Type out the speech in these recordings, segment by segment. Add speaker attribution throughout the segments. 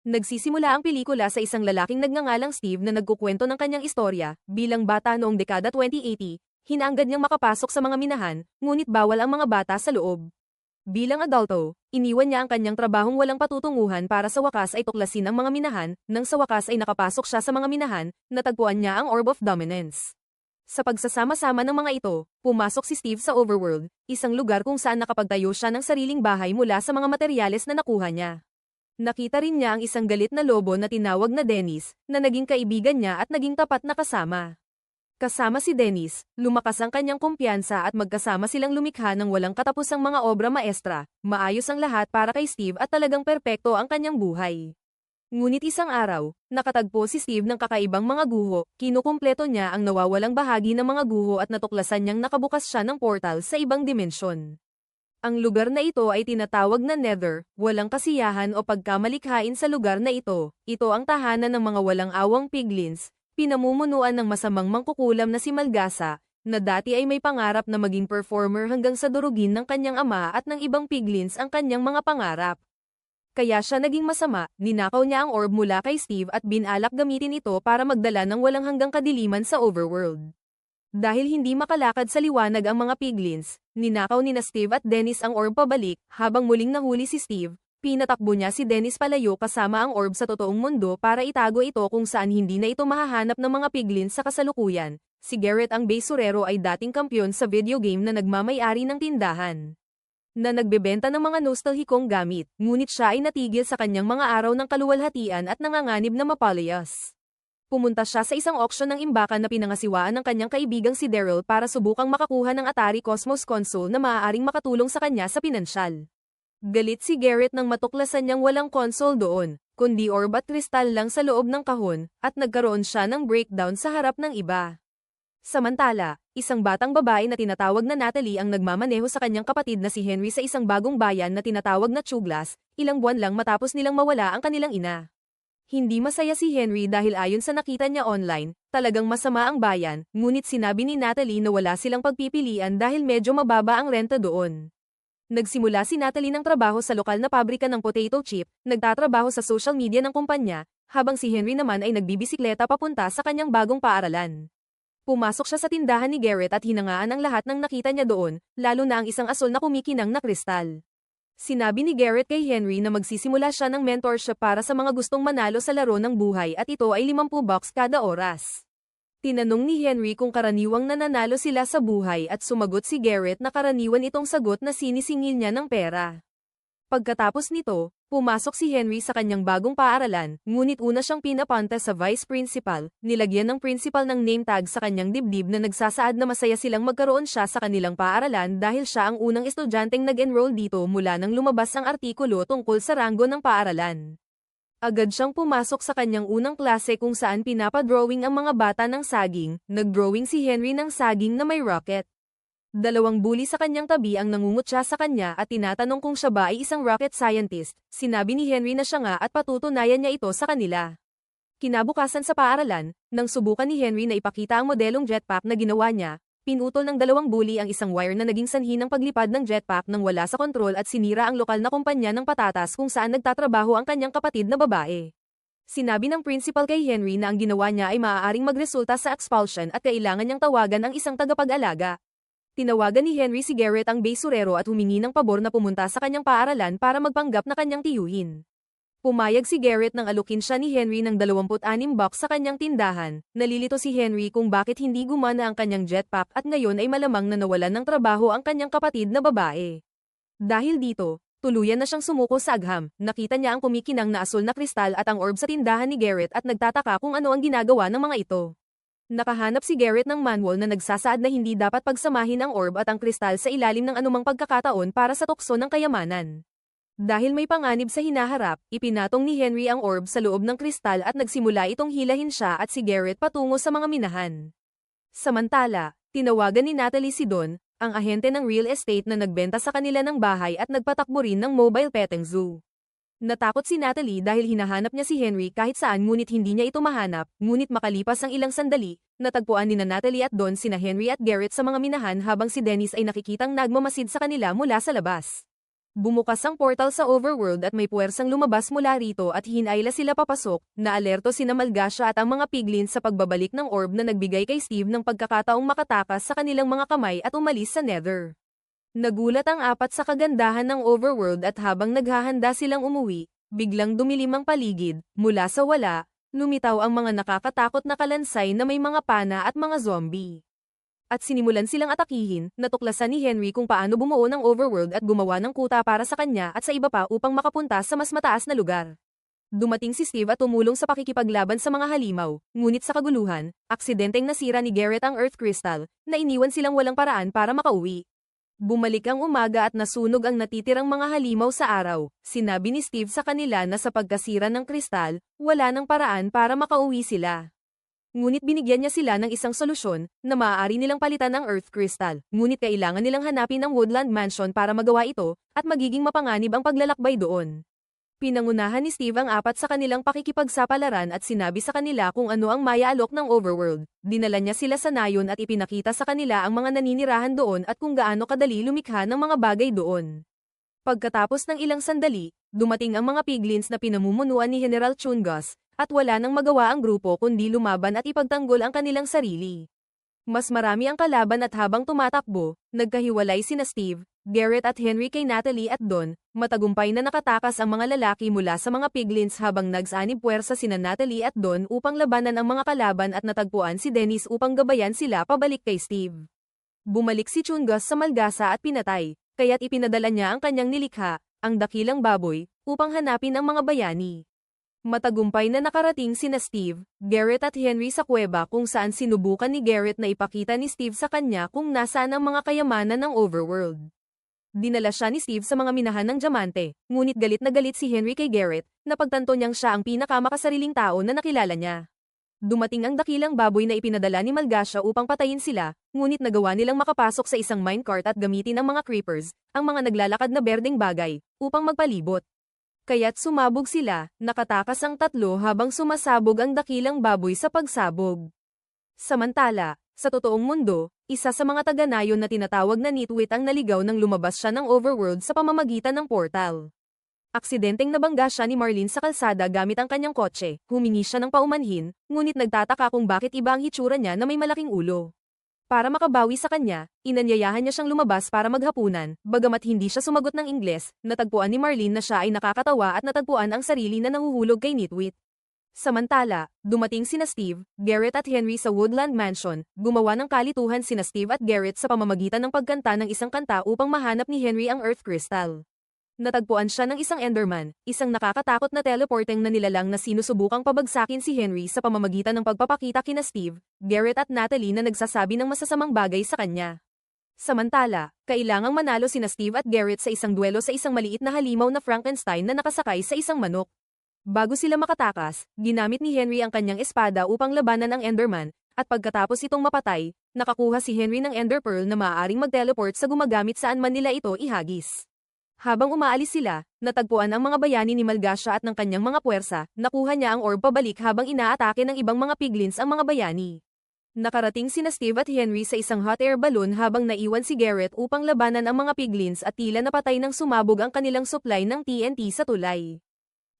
Speaker 1: Nagsisimula ang pelikula sa isang lalaking nagngangalang Steve na nagkukwento ng kanyang istorya, bilang bata noong dekada 2080, hinangad niyang makapasok sa mga minahan, ngunit bawal ang mga bata sa loob. Bilang adulto, iniwan niya ang kanyang trabahong walang patutunguhan para sa wakas ay tuklasin ang mga minahan, nang sa wakas ay nakapasok siya sa mga minahan, natagpuan niya ang Orb of Dominance. Sa pagsasama-sama ng mga ito, pumasok si Steve sa Overworld, isang lugar kung saan nakapagtayo siya ng sariling bahay mula sa mga materyales na nakuha niya. Nakita rin niya ang isang galit na lobo na tinawag na Dennis, na naging kaibigan niya at naging tapat na kasama. Kasama si Dennis, lumakas ang kanyang kumpiyansa at magkasama silang lumikha ng walang katapusang mga obra maestra, maayos ang lahat para kay Steve at talagang perpekto ang kanyang buhay. Ngunit isang araw, nakatagpo si Steve ng kakaibang mga guho, kinukumpleto niya ang nawawalang bahagi ng mga guho at natuklasan niyang nakabukas siya ng portal sa ibang dimensyon. Ang lugar na ito ay tinatawag na Nether, walang kasiyahan o pagkamalikhain sa lugar na ito. Ito ang tahanan ng mga walang awang piglins, pinamumunuan ng masamang mangkukulam na si Malgasa, na dati ay may pangarap na maging performer hanggang sa durugin ng kanyang ama at ng ibang piglins ang kanyang mga pangarap. Kaya siya naging masama, ninakaw niya ang orb mula kay Steve at binalak gamitin ito para magdala ng walang hanggang kadiliman sa overworld. Dahil hindi makalakad sa liwanag ang mga piglins, ninakaw ni na Steve at Dennis ang orb pabalik, habang muling nahuli si Steve, pinatakbo niya si Dennis palayo kasama ang orb sa totoong mundo para itago ito kung saan hindi na ito mahahanap ng mga piglins sa kasalukuyan. Si Garrett ang basurero ay dating kampyon sa video game na nagmamayari ng tindahan. Na nagbebenta ng mga nostalhikong gamit, ngunit siya ay natigil sa kanyang mga araw ng kaluwalhatian at nanganganib na mapalayas pumunta siya sa isang auction ng imbakan na pinangasiwaan ng kanyang kaibigang si Daryl para subukang makakuha ng Atari Cosmos console na maaaring makatulong sa kanya sa pinansyal. Galit si Garrett nang matuklasan niyang walang console doon, kundi orb at kristal lang sa loob ng kahon, at nagkaroon siya ng breakdown sa harap ng iba. Samantala, isang batang babae na tinatawag na Natalie ang nagmamaneho sa kanyang kapatid na si Henry sa isang bagong bayan na tinatawag na Chuglas, ilang buwan lang matapos nilang mawala ang kanilang ina. Hindi masaya si Henry dahil ayon sa nakita niya online, talagang masama ang bayan, ngunit sinabi ni Natalie na wala silang pagpipilian dahil medyo mababa ang renta doon. Nagsimula si Natalie ng trabaho sa lokal na pabrika ng potato chip, nagtatrabaho sa social media ng kumpanya, habang si Henry naman ay nagbibisikleta papunta sa kanyang bagong paaralan. Pumasok siya sa tindahan ni Garrett at hinangaan ang lahat ng nakita niya doon, lalo na ang isang asol na kumikinang na kristal. Sinabi ni Garrett kay Henry na magsisimula siya ng mentorship para sa mga gustong manalo sa laro ng buhay at ito ay 50 bucks kada oras. Tinanong ni Henry kung karaniwang nananalo sila sa buhay at sumagot si Garrett na karaniwan itong sagot na sinisingil niya ng pera. Pagkatapos nito, pumasok si Henry sa kanyang bagong paaralan, ngunit una siyang pinapunta sa vice principal, nilagyan ng principal ng name tag sa kanyang dibdib na nagsasaad na masaya silang magkaroon siya sa kanilang paaralan dahil siya ang unang estudyanteng nag-enroll dito mula nang lumabas ang artikulo tungkol sa ranggo ng paaralan. Agad siyang pumasok sa kanyang unang klase kung saan pinapadrawing ang mga bata ng saging, nagdrawing si Henry ng saging na may rocket. Dalawang bully sa kanyang tabi ang nangungutya sa kanya at tinatanong kung siya ba ay isang rocket scientist. Sinabi ni Henry na siya nga at patutunayan niya ito sa kanila. Kinabukasan sa paaralan, nang subukan ni Henry na ipakita ang modelong jetpack na ginawa niya, pinutol ng dalawang bully ang isang wire na naging sanhi ng paglipad ng jetpack nang wala sa kontrol at sinira ang lokal na kumpanya ng patatas kung saan nagtatrabaho ang kanyang kapatid na babae. Sinabi ng principal kay Henry na ang ginawa niya ay maaaring magresulta sa expulsion at kailangan niyang tawagan ang isang tagapag-alaga. Tinawagan ni Henry si Garrett ang basurero at humingi ng pabor na pumunta sa kanyang paaralan para magpanggap na kanyang tiyuhin. Pumayag si Garrett nang alukin siya ni Henry ng 26 box sa kanyang tindahan. Nalilito si Henry kung bakit hindi gumana ang kanyang jetpack at ngayon ay malamang na nawalan ng trabaho ang kanyang kapatid na babae. Dahil dito, tuluyan na siyang sumuko sa agham. Nakita niya ang kumikinang na asul na kristal at ang orb sa tindahan ni Garrett at nagtataka kung ano ang ginagawa ng mga ito. Nakahanap si Garrett ng manual na nagsasaad na hindi dapat pagsamahin ang orb at ang kristal sa ilalim ng anumang pagkakataon para sa tukso ng kayamanan. Dahil may panganib sa hinaharap, ipinatong ni Henry ang orb sa loob ng kristal at nagsimula itong hilahin siya at si Garrett patungo sa mga minahan. Samantala, tinawagan ni Natalie si Don, ang ahente ng real estate na nagbenta sa kanila ng bahay at nagpatakbo rin ng mobile petting zoo. Natakot si Natalie dahil hinahanap niya si Henry kahit saan ngunit hindi niya ito mahanap, ngunit makalipas ang ilang sandali, natagpuan ni na Natalie at Don sina Henry at Garrett sa mga minahan habang si Dennis ay nakikitang nagmamasid sa kanila mula sa labas. Bumukas ang portal sa overworld at may puwersang lumabas mula rito at hinayla sila papasok, na alerto sina Malgasha at ang mga piglin sa pagbabalik ng orb na nagbigay kay Steve ng pagkakataong makatakas sa kanilang mga kamay at umalis sa nether. Nagulat ang apat sa kagandahan ng overworld at habang naghahanda silang umuwi, biglang dumilim ang paligid, mula sa wala, lumitaw ang mga nakakatakot na kalansay na may mga pana at mga zombie at sinimulan silang atakihin, natuklasan ni Henry kung paano bumuo ng overworld at gumawa ng kuta para sa kanya at sa iba pa upang makapunta sa mas mataas na lugar. Dumating si Steve at tumulong sa pakikipaglaban sa mga halimaw, ngunit sa kaguluhan, aksidenteng nasira ni Garrett ang Earth Crystal, na iniwan silang walang paraan para makauwi. Bumalik ang umaga at nasunog ang natitirang mga halimaw sa araw. Sinabi ni Steve sa kanila na sa pagkasira ng kristal, wala nang paraan para makauwi sila. Ngunit binigyan niya sila ng isang solusyon na maaari nilang palitan ang Earth Crystal. Ngunit kailangan nilang hanapin ang Woodland Mansion para magawa ito at magiging mapanganib ang paglalakbay doon. Pinangunahan ni Steve ang apat sa kanilang pakikipagsapalaran at sinabi sa kanila kung ano ang maya alok ng overworld. Dinala niya sila sa nayon at ipinakita sa kanila ang mga naninirahan doon at kung gaano kadali lumikha ng mga bagay doon. Pagkatapos ng ilang sandali, dumating ang mga piglins na pinamumunuan ni General Chungas, at wala nang magawa ang grupo kundi lumaban at ipagtanggol ang kanilang sarili. Mas marami ang kalaban at habang tumatakbo, nagkahiwalay sina Steve, Garrett at Henry kay Natalie at Don, matagumpay na nakatakas ang mga lalaki mula sa mga piglins habang nagsanib puwersa sina Natalie at Don upang labanan ang mga kalaban at natagpuan si Dennis upang gabayan sila pabalik kay Steve. Bumalik si Chungus sa Malgasa at pinatay, kaya't ipinadala niya ang kanyang nilikha, ang dakilang baboy, upang hanapin ang mga bayani. Matagumpay na nakarating sina Steve, Garrett at Henry sa kuweba kung saan sinubukan ni Garrett na ipakita ni Steve sa kanya kung nasaan ang mga kayamanan ng overworld. Dinala siya ni Steve sa mga minahan ng diamante, ngunit galit na galit si Henry kay Garrett, na pagtanto niyang siya ang pinakamakasariling tao na nakilala niya. Dumating ang dakilang baboy na ipinadala ni Malgasha upang patayin sila, ngunit nagawa nilang makapasok sa isang minecart at gamitin ang mga creepers, ang mga naglalakad na berdeng bagay, upang magpalibot kaya't sumabog sila, nakatakas ang tatlo habang sumasabog ang dakilang baboy sa pagsabog. Samantala, sa totoong mundo, isa sa mga taga-nayon na tinatawag na Nitwit ang naligaw nang lumabas siya ng overworld sa pamamagitan ng portal. Aksidenteng nabangga siya ni Marlene sa kalsada gamit ang kanyang kotse, humingi siya ng paumanhin, ngunit nagtataka kung bakit iba ang hitsura niya na may malaking ulo. Para makabawi sa kanya, inanyayahan niya siyang lumabas para maghapunan, bagamat hindi siya sumagot ng Ingles, natagpuan ni Marlene na siya ay nakakatawa at natagpuan ang sarili na nanguhulog kay Nitwit. Samantala, dumating sina Steve, Garrett at Henry sa Woodland Mansion, gumawa ng kalituhan sina Steve at Garrett sa pamamagitan ng pagkanta ng isang kanta upang mahanap ni Henry ang Earth Crystal. Natagpuan siya ng isang Enderman, isang nakakatakot na teleporting na nilalang na sinusubukang pabagsakin si Henry sa pamamagitan ng pagpapakita kina Steve, Garrett at Natalie na nagsasabi ng masasamang bagay sa kanya. Samantala, kailangang manalo sina Steve at Garrett sa isang duelo sa isang maliit na halimaw na Frankenstein na nakasakay sa isang manok. Bago sila makatakas, ginamit ni Henry ang kanyang espada upang labanan ang Enderman, at pagkatapos itong mapatay, nakakuha si Henry ng Ender Pearl na maaaring mag-teleport sa gumagamit saan man nila ito ihagis. Habang umaalis sila, natagpuan ang mga bayani ni Malgasha at ng kanyang mga puwersa, nakuha niya ang orb pabalik habang inaatake ng ibang mga piglins ang mga bayani. Nakarating sina Steve at Henry sa isang hot air balloon habang naiwan si Garrett upang labanan ang mga piglins at tila napatay ng sumabog ang kanilang supply ng TNT sa tulay.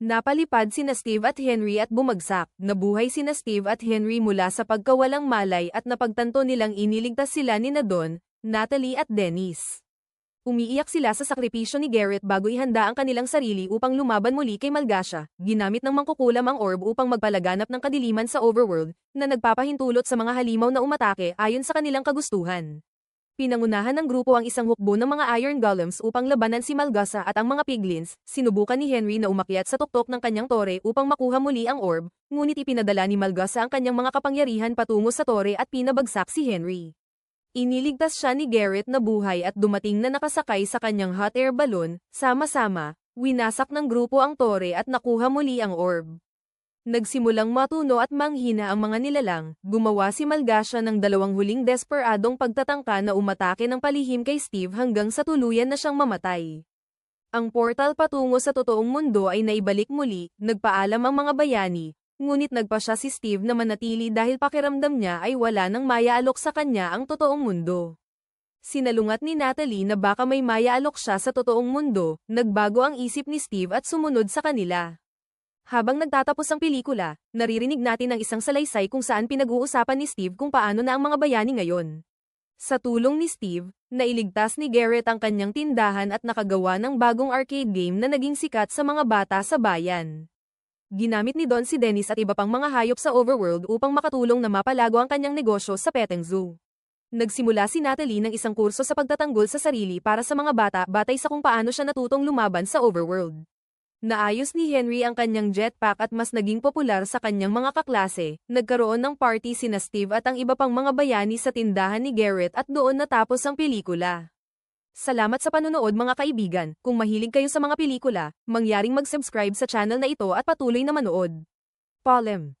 Speaker 1: Napalipad sina Steve at Henry at bumagsak, nabuhay sina Steve at Henry mula sa pagkawalang malay at napagtanto nilang iniligtas sila ni Nadon, Natalie at Dennis. Umiiyak sila sa sakripisyo ni Garrett bago ihanda ang kanilang sarili upang lumaban muli kay Malgasha, ginamit ng mangkukulam ang orb upang magpalaganap ng kadiliman sa overworld, na nagpapahintulot sa mga halimaw na umatake ayon sa kanilang kagustuhan. Pinangunahan ng grupo ang isang hukbo ng mga Iron Golems upang labanan si Malgasa at ang mga Piglins, sinubukan ni Henry na umakyat sa tuktok ng kanyang tore upang makuha muli ang orb, ngunit ipinadala ni Malgasa ang kanyang mga kapangyarihan patungo sa tore at pinabagsak si Henry. Iniligtas siya ni Garrett na buhay at dumating na nakasakay sa kanyang hot air balloon, sama-sama, winasak ng grupo ang tore at nakuha muli ang orb. Nagsimulang matuno at manghina ang mga nilalang, gumawa si Malgasha ng dalawang huling desperadong pagtatangka na umatake ng palihim kay Steve hanggang sa tuluyan na siyang mamatay. Ang portal patungo sa totoong mundo ay naibalik muli, nagpaalam ang mga bayani, ngunit nagpa siya si Steve na manatili dahil pakiramdam niya ay wala nang mayaalok sa kanya ang totoong mundo. Sinalungat ni Natalie na baka may maya-alok siya sa totoong mundo, nagbago ang isip ni Steve at sumunod sa kanila. Habang nagtatapos ang pelikula, naririnig natin ang isang salaysay kung saan pinag-uusapan ni Steve kung paano na ang mga bayani ngayon. Sa tulong ni Steve, nailigtas ni Garrett ang kanyang tindahan at nakagawa ng bagong arcade game na naging sikat sa mga bata sa bayan. Ginamit ni Don si Dennis at iba pang mga hayop sa overworld upang makatulong na mapalago ang kanyang negosyo sa petting zoo. Nagsimula si Natalie ng isang kurso sa pagtatanggol sa sarili para sa mga bata batay sa kung paano siya natutong lumaban sa overworld. Naayos ni Henry ang kanyang jetpack at mas naging popular sa kanyang mga kaklase. Nagkaroon ng party sina Steve at ang iba pang mga bayani sa tindahan ni Garrett at doon natapos ang pelikula. Salamat sa panonood mga kaibigan. Kung mahilig kayo sa mga pelikula, mangyaring mag-subscribe sa channel na ito at patuloy na manood. Polem